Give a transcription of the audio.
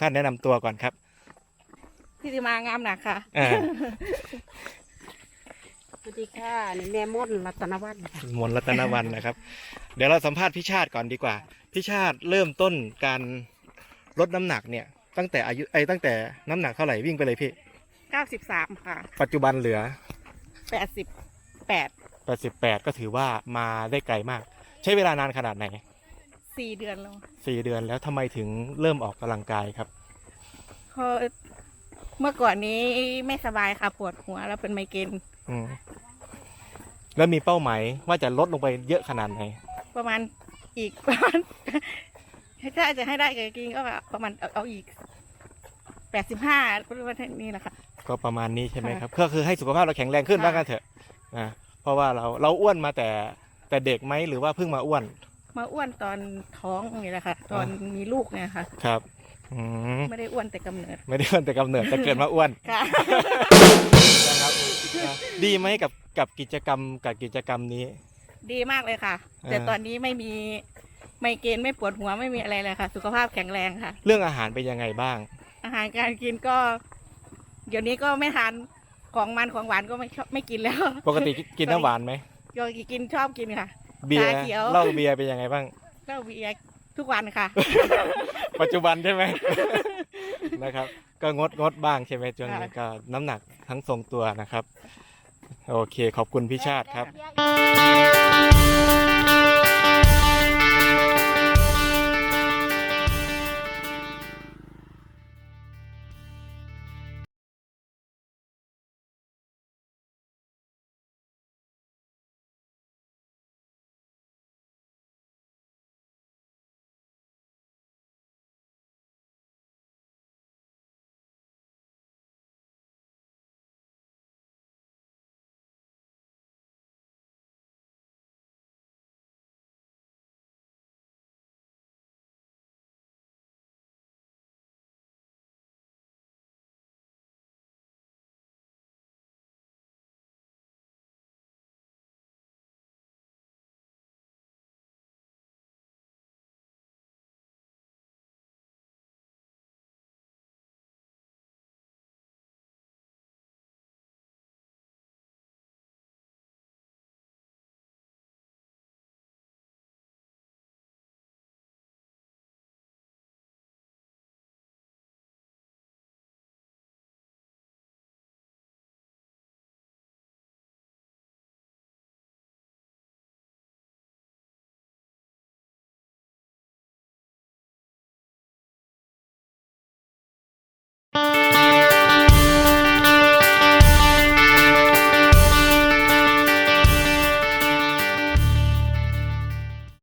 ท่านแนะนำตัวก่อนครับที่จะมางามหนักค่ะ อ่า สวัสดีค่ะนี่แม่มดรัตนวัฒน์ค่ะมนต์รัตนวันนะครับ เดี๋ยวเราสัมภาษณ์พี่ชาติก่อนดีกว่าพี่ชาติเริ่มต้นการลดน้ำหนักเนี่ย ตั้งแต่อายุไอ้ยตั้งแต่น้ำหนักเท่าไหร่วิ่งไปเลยพี่ 93 ค่ะ ปัจจุบันเหลือ 88 88 ก็ถือว่ามาได้ไกลมาก ใช้เวลานานขนาดไหน 4เดือนแล้วสี่เดือนแล้วทำไมถึงเริ่มออกกำลังกายครับ เพราะเมื่อก่อนนี้ไม่สบายค่ะปวดหัวแล้วเป็นไมเกรนอืมแล้วมีเป้าหมายว่าจะลดลงไปเยอะขนาดไหน ประมาณอีกประมาณ ถ้าจะให้ได้กับกินก็ประมาณเอาเอาอีก85ประมาณนี้แหละค่ะ ก็ประมาณนี้ใช่ไหมค่ะครับ ก็คือให้สุขภาพเราแข็งแรงขึ้นค่ะว่ากันเถอะนะเพราะว่าเราเราอ้วนมาแต่แต่เด็กไหมหรือว่าเพิ่งมาอ้วน มาอ้วนตอนท้องนี่แหละค่ะ ตอนมีลูกเนี่ยค่ะ ครับอืมไม่ได้อ้วนแต่กำเนิด ไม่ได้อ้วนแต่กำเนิดแต่เกิดมาอ้วนค่ะ นะครับนะดีไหมกับกับกิจกรรมกับกิจกรรมนี้ ดีมากเลยค่ะ อ่า แต่ตอนนี้ไม่มีไมเกรนไม่ปวดหัวไม่มีอะไรเลยค่ะ สุขภาพแข็งแรงค่ะ เรื่องอาหารเป็นยังไงบ้าง อาหารการกินก็ เดี๋ยวนี้ก็ไม่ทานของมันของหวานก็ไม่ชอบไม่กินแล้วปกติกินน้ำหวานไหม โยกินชอบกินค่ะ เบียร์ชาเขียว เหล้าเบียร์เป็นยังไงบ้างเหล้าเบียร์ทุกวันค่ะปัจจุบันใช่ไหม นะครับ ก็งดงดบ้างใช่ไหมช่วงนี้ค่ะก็น้ำหนักทั้งทรงตัวนะครับ โอเคขอบคุณพี่ชาติครับเดี๋ยว